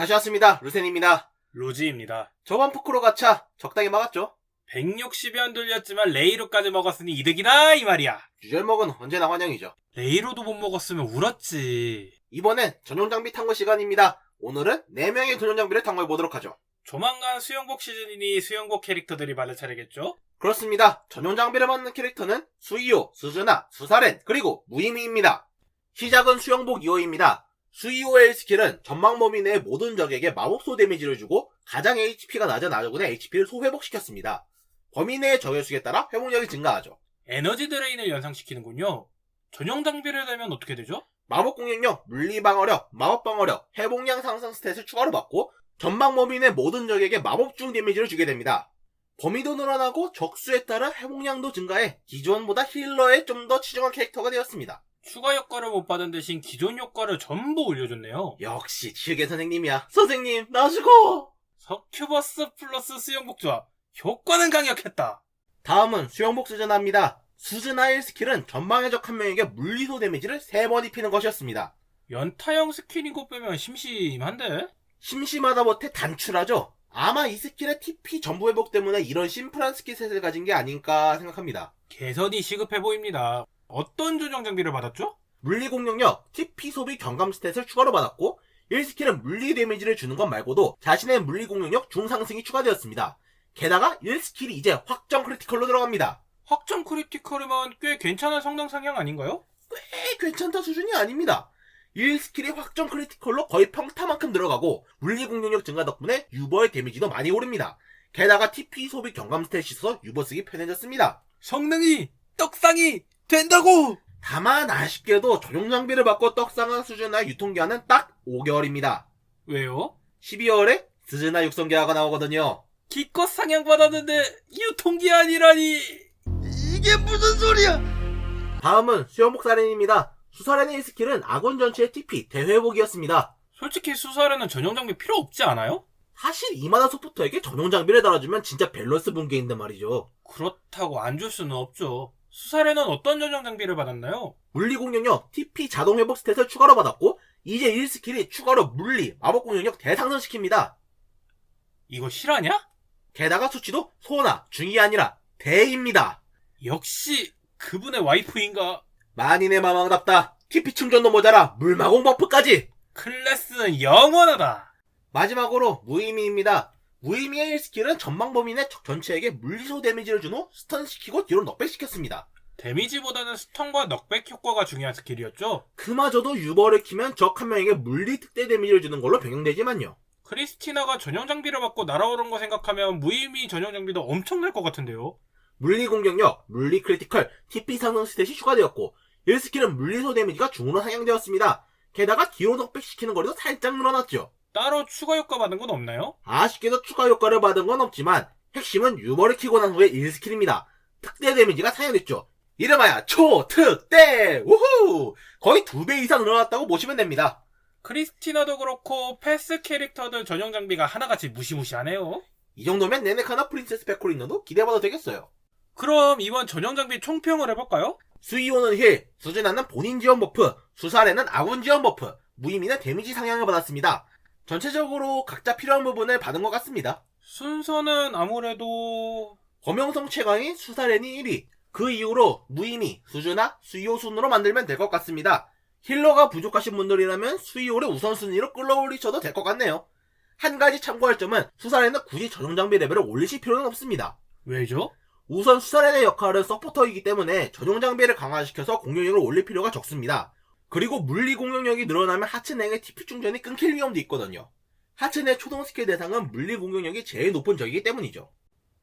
다시 왔습니다. 루센입니다. 로지입니다. 저번 포크로 가차 적당히 막았죠? 160연 돌렸지만 레이로까지 먹었으니 이득이다 이 말이야. 유절먹은 언제나 환영이죠. 레이로도 못 먹었으면 울었지. 이번엔 전용 장비 탐구 시간입니다. 오늘은 4명의 전용 장비를 탐구해 보도록 하죠. 조만간 수영복 시즌이니 수영복 캐릭터들이 받을 차례겠죠? 그렇습니다. 전용 장비를 맡는 캐릭터는 수이오, 수즈나, 수사렌, 그리고 무의미입니다. 시작은 수영복 2호입니다. 수이오의 스킬은 전망 범위 내 모든 적에게 마법소 데미지를 주고 가장 HP가 낮은 아군의 HP를 소회복시켰습니다. 범위 내의 적의 수에 따라 회복력이 증가하죠. 에너지 드레인을 연상시키는군요. 전용 장비를 달면 어떻게 되죠? 마법 공격력, 물리 방어력, 마법 방어력, 회복량 상승 스탯을 추가로 받고 전방 범위 내 모든 적에게 마법 중 데미지를 주게 됩니다. 범위도 늘어나고 적수에 따라 회복량도 증가해 기존보다 힐러에 좀 더 치중한 캐릭터가 되었습니다. 추가 효과를 못 받은 대신 기존 효과를 전부 올려줬네요. 역시 치유계 선생님이야. 선생님, 나 죽어! 서큐버스 플러스 수영복 조합. 효과는 강력했다. 다음은 수영복 수즈나입니다. 수즈나의 스킬은 전방의 적 한 명에게 물리소 데미지를 3번 입히는 것이었습니다. 연타형 스킬인 거 빼면 심심한데? 심심하다 못해 단출하죠? 아마 이 스킬의 TP 전부 회복 때문에 이런 심플한 스킬셋을 가진 게 아닐까 생각합니다. 개선이 시급해 보입니다. 어떤 조정 장비를 받았죠? 물리 공격력, TP 소비 경감 스탯을 추가로 받았고 1스킬은 물리 데미지를 주는 것 말고도 자신의 물리 공격력 중상승이 추가되었습니다. 게다가 1스킬이 이제 확정 크리티컬로 들어갑니다. 확정 크리티컬이면 꽤 괜찮은 성능 상향 아닌가요? 꽤 괜찮다 수준이 아닙니다. 1스킬이 확정 크리티컬로 거의 평타만큼 들어가고 물리 공격력 증가 덕분에 유버의 데미지도 많이 오릅니다. 게다가 TP 소비 경감 스탯이 있어서 유버 쓰기 편해졌습니다. 성능이 떡상이 된다고! 다만 아쉽게도 전용 장비를 받고 떡상한 수준의 유통기한은 딱 5개월입니다. 왜요? 12월에 스즈나 육성계화가 나오거든요. 기껏 상향 받았는데 유통기한이라니 이게 무슨 소리야? 다음은 수영복 사렌입니다. 수사렌의 스킬은 아군 전체의 TP 대회복이었습니다. 솔직히 수사에는 전용 장비 필요 없지 않아요? 사실 이만한 소프트에게 전용 장비를 달아주면 진짜 밸런스 붕괴인데 말이죠. 그렇다고 안 줄 수는 없죠. 수사에는 어떤 전용 장비를 받았나요? 물리 공격력, TP 자동 회복 스탯을 추가로 받았고 이제 1스킬이 추가로 물리, 마법 공격력 대상승시킵니다. 이거 실화냐? 게다가 수치도 소나 중이 아니라 대입니다. 역시 그분의 와이프인가? 만인의 마망답다. TP 충전도 모자라 물마공 버프까지. 클래스는 영원하다. 마지막으로 무의미입니다. 무의미의 1스킬은 전방 내적 전체에게 물리소 데미지를 준 후 스턴시키고 뒤로 넉백시켰습니다. 데미지보다는 스턴과 넉백 효과가 중요한 스킬이었죠. 그마저도 유버를 키면 적 한 명에게 물리 특대 데미지를 주는 걸로 변경되지만요. 크리스티나가 전용 장비를 받고 날아오른 거 생각하면 무의미 전용 장비도 엄청날 것 같은데요. 물리 공격력, 물리 크리티컬, TP 상승 스탯이 추가되었고 1스킬은 물리소 데미지가 중으로 상향되었습니다. 게다가 뒤로 넉백시키는 거리도 살짝 늘어났죠. 따로 추가 효과 받은 건 없나요? 아쉽게도 추가 효과를 받은 건 없지만 핵심은 유머를 키고 난 후의 1스킬입니다. 특대 데미지가 상향됐죠. 이름하여 초특대! 우후! 거의 두 배 이상 늘어났다고 보시면 됩니다. 크리스티나도 그렇고 패스 캐릭터들 전용 장비가 하나같이 무시무시하네요. 이 정도면 네네카나 프린세스 페코리노도 기대해봐도 되겠어요. 그럼 이번 전용 장비 총평을 해볼까요? 수이오는 힐, 수즈나는 본인 지원 버프, 수사레는 아군 지원 버프, 무의미는 데미지 상향을 받았습니다. 전체적으로 각자 필요한 부분을 받은 것 같습니다. 순서는 아무래도 범용성 최강인 수사렌이 1위. 그 이후로 무의미, 수즈나, 수이오 순으로 만들면 될 것 같습니다. 힐러가 부족하신 분들이라면 수이오를 우선순위로 끌어올리셔도 될 것 같네요. 한 가지 참고할 점은 수사렌은 굳이 전용 장비 레벨을 올리실 필요는 없습니다. 왜죠? 우선 수사렌의 역할은 서포터이기 때문에 전용 장비를 강화시켜서 공격력을 올릴 필요가 적습니다. 그리고 물리 공격력이 늘어나면 하츠넥의 TP 충전이 끊길 위험도 있거든요. 하츠넥 초동 스킬 대상은 물리 공격력이 제일 높은 적이기 때문이죠.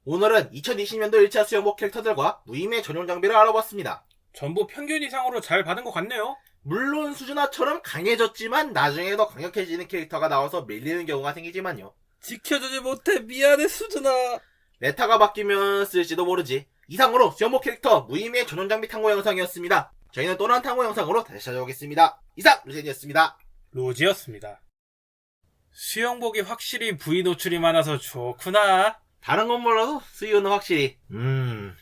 오늘은 2020년도 1차 수영복 캐릭터들과 무임의 전용 장비를 알아봤습니다. 전부 평균 이상으로 잘 받은 것 같네요. 물론 수준아처럼 강해졌지만 나중에 더 강력해지는 캐릭터가 나와서 밀리는 경우가 생기지만요. 지켜주지 못해 미안해 수준아. 메타가 바뀌면 쓸지도 모르지. 이상으로 수영복 캐릭터 무의미의 전용 장비 탐구 영상이었습니다. 저희는 또 다른 탐구 영상으로 다시 찾아오겠습니다. 이상 루젠이었습니다. 로지였습니다. 수영복이 확실히 부위 노출이 많아서 좋구나. 다른 건 몰라도 수요는 확실히 음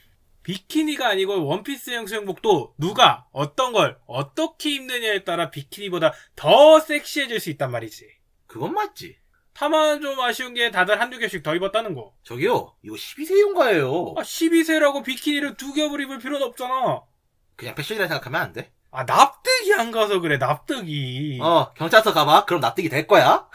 비키니가 아니고 원피스형 수영복도 누가 어떤 걸 어떻게 입느냐에 따라 비키니보다 더 섹시해질 수 있단 말이지. 그건 맞지. 다만 좀 아쉬운 게 다들 한두 개씩 더 입었다는 거. 저기요, 이거 12세용가예요. 아, 12세라고 비키니를 두 겹을 입을 필요는 없잖아. 그냥 패션이라 생각하면 안 돼? 아, 납득이 안 가서 그래, 납득이. 어, 경찰서 가봐. 그럼 납득이 될 거야.